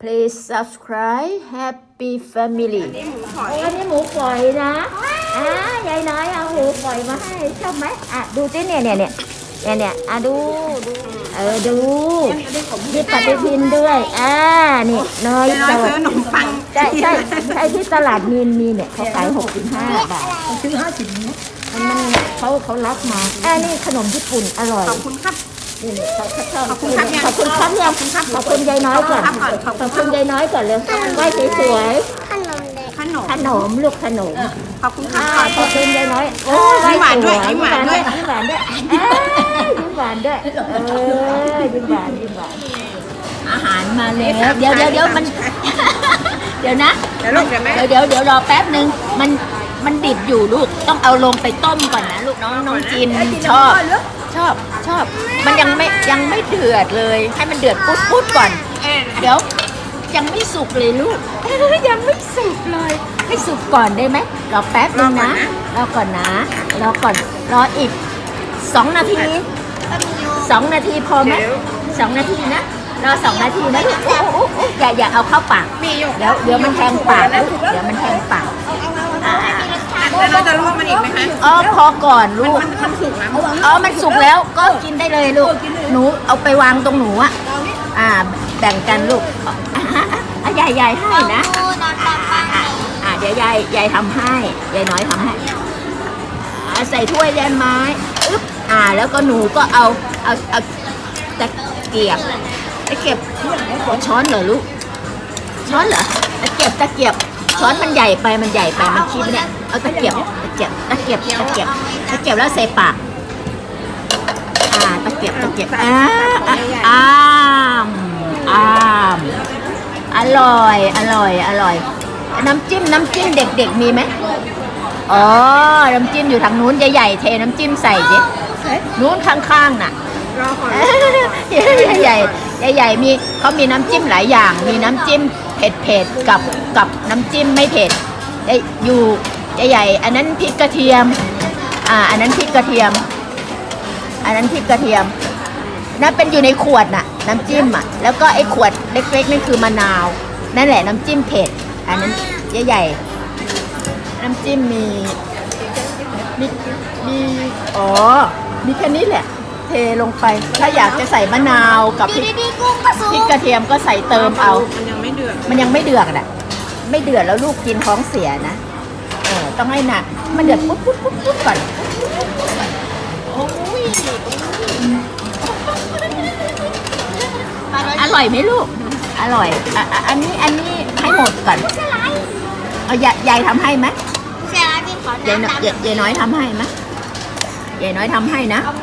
please subscribe happy family นี่หมูฝอยโอ้อันนี้หมูฝอยนะอ่ายายน้อยเอาหมูฝอยมาให้ชอบไหมอะดูสิเนี่ยเนี่ยเนี่ยเนี่ยเนี่ยอะดูดูเออดูที่ปฏิทินด้วยอ่านี่น้อยเดี๋ยวเราสซื้ดอขนมปังใช่ใช่ใช่ที่ตลาดมีนมีเนี่ยเขาขายหกสิบห้าบาทซื้อห้าสิบนี้มันมันเขาเขารับมาอ่านี่ขนมญี่ปุ่นอร่อยขอบคุณครับนี่นี่เขาเขาชอบขอบคุณครับเนี่ยขอบคุณครับเนี่ยขอบคุณยายน้อยก่อนขอบคุณครับก่อนขอบคุณยายน้อยก่อนเลยไหว้สวยขนมเด็กขนมๆขนมลูกขนมขอบคุณครัอ่าบขอบคุณยายน้อยโอ้ยิ้มหวานด้วยสยิ้มหวานด้วยยิ้มหวานด้วยเอ้ยยิ้มหวานด้วยเออยิ้มหวานยิ้มหวานอาหารมาแล้วเดี๋ยวเดี๋ยวเดี๋ยวมัน เดี๋ยวนะเดี๋ยวลูกเดี๋ยวแม่เดี๋ยวเดี๋ยวเดี๋ยวรอแป๊บหนึ่งมันมันดิบอยู่ลูกต้องเอาลงไปต้มก่อนนะลูกน้องน้องจินชอบ ชอบชอบ มันยังไม่ยังไม่เดือดเลย ให้มันเดือดปุ๊บปุ๊บก่อน เดี๋ยวยังไม่สุกเลยลูก ยังไม่สุกเลย ให้สุกก่อนได้ไหมรอแป๊บนึงนะรอก่อนนะรอก่อนรออีกสองนาทีสองนาทีพอไหมสองนาทีนะรอสองนาทีนะลูกโอ้โอ้โอ้โอ้อย่าอย่าเอาเข้าปากมีอยู่เดี๋ยวเดี๋ยวมันแทงปากลูกเดี๋ยวมันแทงปากอ่า แล้วเราจะลวกมันอีกไหมคะอ๋อพอก่อนลูก มันมันสุกแล้วอ๋อ มันสุกแล้วก็กินได้เลยลูก หนูเอาไปวางตรงหนูอะอ่า แบ่งกันลูกอะอะอะยายยายให้นะโอ้นอนปังปังอะอะเดี๋ยวยายยายทำให้ ยายน้อยทำให้อะใส่ถ้วยยายไม้อึ๊บ อ่า แล้วก็หนูก็เอา เอา เอาตะเกียบตะเกียบช้อนเหรอลูก ช้อนเหรอตะเกียบตะเกียบ ช้อนมันใหญ่ไปมันใหญ่ไปมันคิดเนี่ยเอาตะเกียบตะเกียบตะเกียบตะเกียบตะเกียบแล้วใส่ปากอ่าตะเกียบตะเกียบอ่าอะอ้ามอ้ามอร่อยอร่อยอร่อย น้ำจิ้มน้ำจิ้มเด็กๆมีไหมอ๋อน้ำจิ้มอยู่ทางนู้นใหญ่ๆเทน้ำจิ้มใส่ดินู้นข้างๆน่ะรอก่อนใหญ่ใหญ่ใหญ่ๆมีเขามีน้ำจิ้มหลายอย่าง มีน้ำจิ้ม เผ็ดเผ็ดกับกับน้ำจิ้มไม่เผ็ดเอ้ยอยู่ใหญ่ๆอันนั้นพริกกระเทียมอ่าอันนั้นพริกกระเทียม อันนั้นพริกกระเทียมนั่นเป็นอยู่ในขวดน่ะ น้ำจิ้มอะแล้วก็ไอ้ขวดเล็กๆนั่นคือมะนาว นั่นแหละน้ำจิ้มเผ็ด อันนั้นใหญ่ๆน้ำจิ้มมีมีมีอ๋อมีแค่นี้แหละ เทลงไป ถ้าอยากจะใส่มะนาวกับพริกดีๆกุ้งก็สุพริกกระเทียมก็ใส่เติมเอา ดือดมันยังไม่เดือดอะไม่เดือดแล้วลูกกินท้องเสียนะเออต้องให้หนักมันเดือดปุ๊บปุ๊บปุ๊บปุ๊บก่อนโอ้ยอร่อยไหมลูก อร่อยอะอะอันนี้อันนี้ให้หมดก่อนเอายายยายทำให้ไหมใช่ไหมพี่ขอยายน้อยน้ำยายยายน้อยทำให้ไหมยายน้อยทำให้นะอะ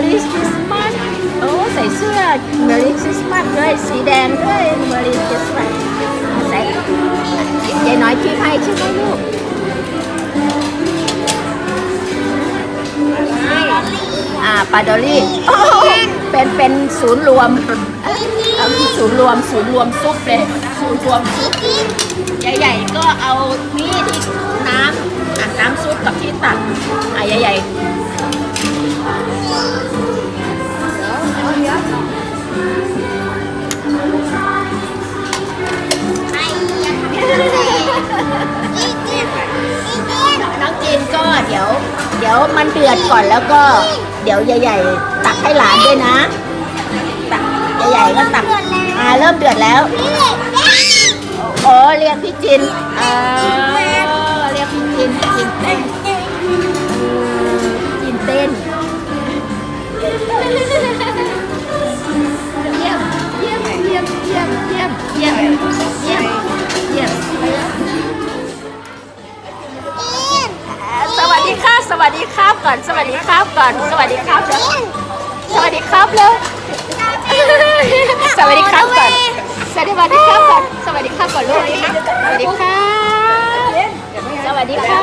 Merry Christmas โอ้ใส่เสื้อ Merry Christmas ด้วยสีแดงด้วย Merry Christmas ใส่ยายน้อยคีบให้ใช่ไหมลูกอ่าปาดอลี่โอ้เป็นเป็นศูนย์รวมศูนย์รวมศูนย์รวมซุปเลยศูนย์รวมซุปใหญ่ๆก็เอานี่ที่น้ำอะน้ำซุปกับที่ตักอะใหญ่ๆ ยวมันเดือดก่อนแล้วก็ เดี๋ยวใหญ่ ๆ ตักให้หลานด้วยนะตักใหญ่ๆก็ตักอ่าเริ่มเดือดแล้วโอ้เรียกพี่จินเออเรียกพี่จินจินเต้นจินเต้น ดีครับก่อน สวัสดีครับก่อน สวัสดีครับเร็วสวัสดีครับเร็วสวัสดีครับก่อน สวัสดีครับก่อน สวัสดีครับก่อนลูกสวัสดีครับ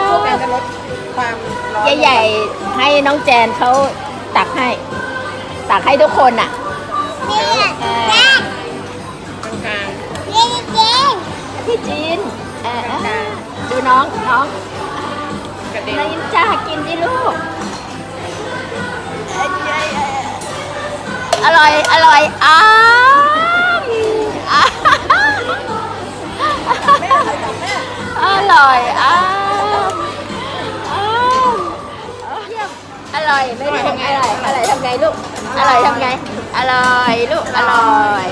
ความร้อนใหญ่ๆให้น้องแจนเขาตักให้ ตักให้ทุกคนอะนี่แม่ตรงกลางนี่เก่งพี่จีนเออเออดูน้องน้อง กระเด็นน้องยินจ้ากินดิลูก อร่อย อร่อย อ้ามอ้ามอร่อยอ้ามอ้ามเยี่ยมอร่อย ไม่ได้ทำอร่อยอร่อยทำไงลูก อร่อยทำไง อร่อยลูก อร่อย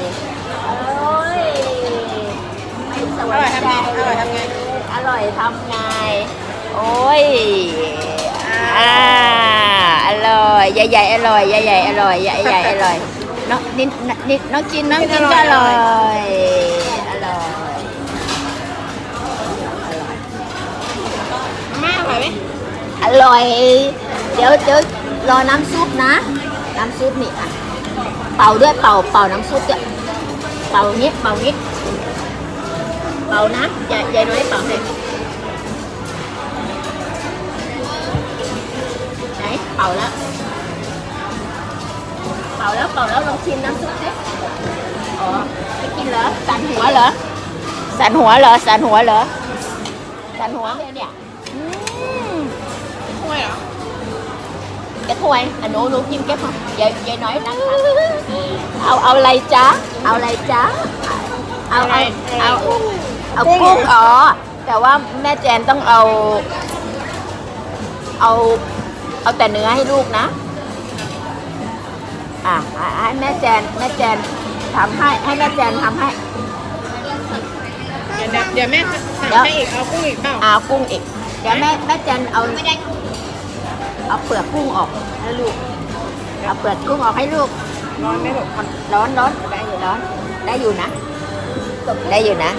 โอ้ยไม่สอวร่อยใจทำไงอร่อยทำไงอร่อยทำไง โอ้ยอ่าอร่อยใหญ่ๆอร่อยใหญ่ๆอร่อยใหญ่ๆอร่อยน้องนิดนิดน้องจินน้องจินก็อร่อยอร่อยแม่อร่อยไหมอร่อยเดี๋ยวเดี๋ยวรอน้ำซุปนะ น้ำซุปนี่อะเป่าด้วยเป่าเป่าน้ำซุปด้วยเป่างี้เป่างี้เป่านะอย่าอย่าน้อยเป่าให้ไเป่าแล้ว เป่าแล้วเป่าแล้วลองชิมน้ำซุปสิอ๋อไม่กินเหรอสันหัวเหรอสันหัวเหรอสันหัวเหรอสันหัวเนี่ยเนี่ยอืมถ้วยเหรอแกถ้วยอันหนูหนูกินแกพอยายยายน้อยนั่งค่ะเอาเอาอะไรจ๊ะเอาอะไรจ๊ะเอาเอาเอาเอากุ้งอ๋อแต่ว่าแม่แจนต้องเอา เอา เอาแต่เนื้อให้ลูกนะ อะให้ให้แม่แจนแม่แจนทำให้ให้แม่แจนทำให้ เดี๋ยวเดี๋ยวแม่สั่งเดี๋ยวให้อีกเอากุ้งอีกเปล่าเอากุ้งอีก เดี๋ยวแม่แม่แจนเอาไม่ได้เอาเปลือกกุ้งออกให้ลูก เอาเปลือกกุ้งออกให้ลูก ร้อนไหมลูกร้อนร้อนได้อยู่ร้อน ได้อยู่นะ ได้อยู่นะ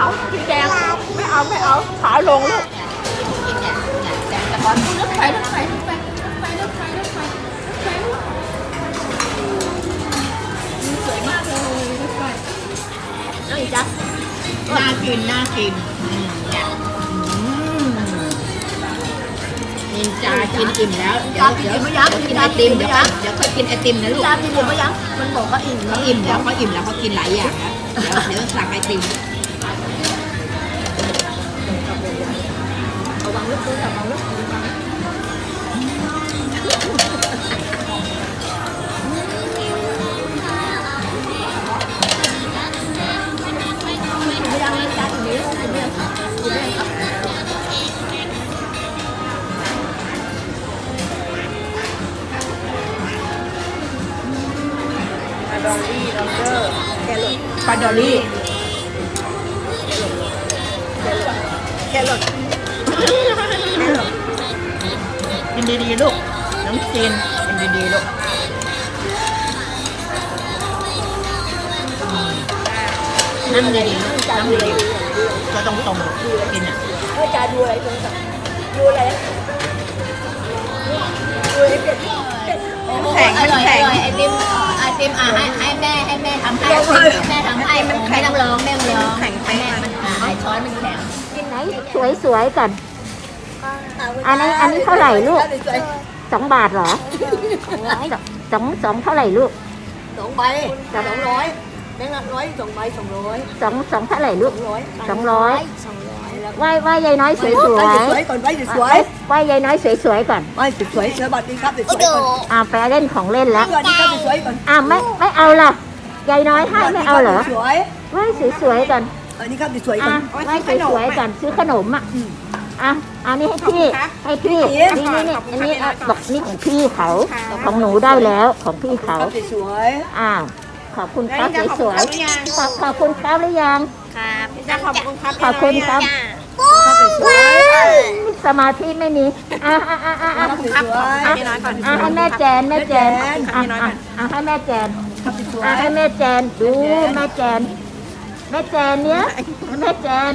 เอาพี่แดงไม่เอาไม่เอาขาลงลูกกินเนี่ยเนี่ยแต่ก่อนรถไฟรถไฟรถไฟรถไฟรถไฟรถไฟรถไฟสวยมากเลยรถไฟน้องอีจ๊ะน่ากินน่ากินเนี่ยอืมนินจากินอิ่มแล้วเดี๋ยวเดี๋ยวเดี๋ยวกินไอติมเดี๋ยวค่อยเดี๋ยวค่อยกินไอติมนะลูกจานกินอยู่ปะยังมันบอกว่าอิ่มเขาอิ่มแล้วเขาอิ่มแล้วเขากินหลายอย่างแล้วเดี๋ยวเดี๋ยวสั่งไอติม ปืนระวังลูกปืนดองลี่ดองเกอร์แครอทปลาดอลลี่ ๆลูก น้องจีนกินดีๆลูกนั่งดีๆลูกนั่งดีๆก็ต้องตรงๆกินอะเฮ้ยจานดูอะไรตรงสัดูอะไรดูไอ้เป็ดเป็ดแข็งมันแข็งไอติมไอติมอะให้ให้แม่ให้แม่ทำให้แม่ทำให้มันไม่ต้องร้องแม่ไม่ร้องแข็งไปแม่มันอะไอช้อนมันแข็งกินไหนสวยๆก่อน อันนี้อันนี้เท่าไหร่ลูกสองบาทเหรอสองสองเท่าไหร่ลูกสองใบสองร้อยแบงค์ละร้อยสองใบสองร้อยสองสองเท่าไหร่ลูกสองร้อยสองร้อยสองร้อยแล้วไหว้ไหว้ยายน้อยสวยๆสวยก่อนใบสวยไหว้ยายน้อยสวยๆก่อนใบสวยสวยสวัสดีครับสวยก่อนอ่าไปเล่นของเล่นแล้วสวัสดีครับสวยก่อนอ่าไม่ไม่เอาล่ะยายน้อยให้ไม่เอาเหรอสวยไหว้สวยๆก่อนอันนี้ครับสวยก่ออะนไหว้สวยๆก่อนซื้อขนมอะ อะอันนี้ให้พี่ให้พี่นี่นี่นี่อันนี้อะบอกนี่ของพี่เขาของหนูได้แล้วของพี่เขาครับสวยอ้าวขอบคุณครับสวยๆขอบขอบคุณครับหรือยังครับจะขอบคุณครับขอบคุณครับสวยสมาธิไม่มีอะอะอะอะอะสวยอะอะให้แม่แจนแม่แจนอะอะอะให้แม่แจนครับสวอะยให้แม่แจนดูแม่แจนแม่แจนเนี้ยแม่แจน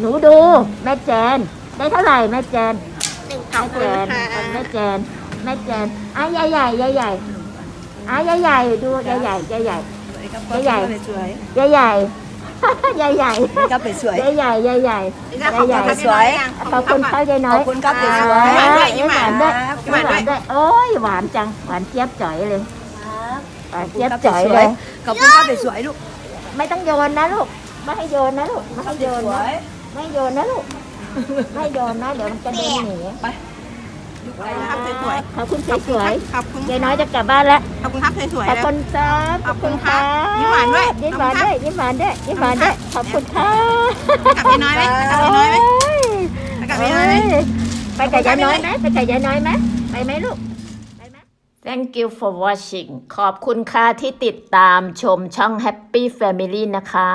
หนูดูแม่แจน ได้เท่าไหร่แม่แจนแม่แจนแม่แจนแม่แจนอะใหญ่ใหญ่ใหญ่ใหญ่อะยายใหญ่ดูยายใหญ่ยายใหญ่ใหญ่ สวยยายใหญ่ยายใหญ่ครับสวยยายใหญ่ยายใหญ่ยายใหญ่สวยขอบคุณครับยายน้อยขอบคุณครับสวยอ่ายิ้มหวานด้ด้ววยยยิ้มหวานด้วย โอ้ยหวานจังหวานเจี๊ยบจ๋อยเลยหวานเจี๊ยบจ๋อยเลย ขอบคุณครับสวยลูกไม่ต้องโยนนะลูก ไม่ให้โยนนะลูก ไม่ให้โยนสวนะยไม่โยนนะลูก ไม่โยนนะ เดี๋ยวมันจะเดินหนีครับสวยขอบคุณสวยๆขอบคุณๆยายน้อยจะกลับบ้านแล้วขอบคุณครับสวยๆขอบแล้วคุณครับขอบคุณครับยิ้มหวานด้วยยิ้มหวานด้วยยิ้มหวานด้วยยิ้มหวานด้วยขอบคุณครับกลับยายน้อยไหมกลับยายน้อยไหมไปกับยายน้อยไหมไปกับยายน้อยไหมไปกับยายน้อยไหมไปไหมลูก Thank you for watching ขอบคุณค่ะที่ติดตามชมช่อง Happy Family นะคะ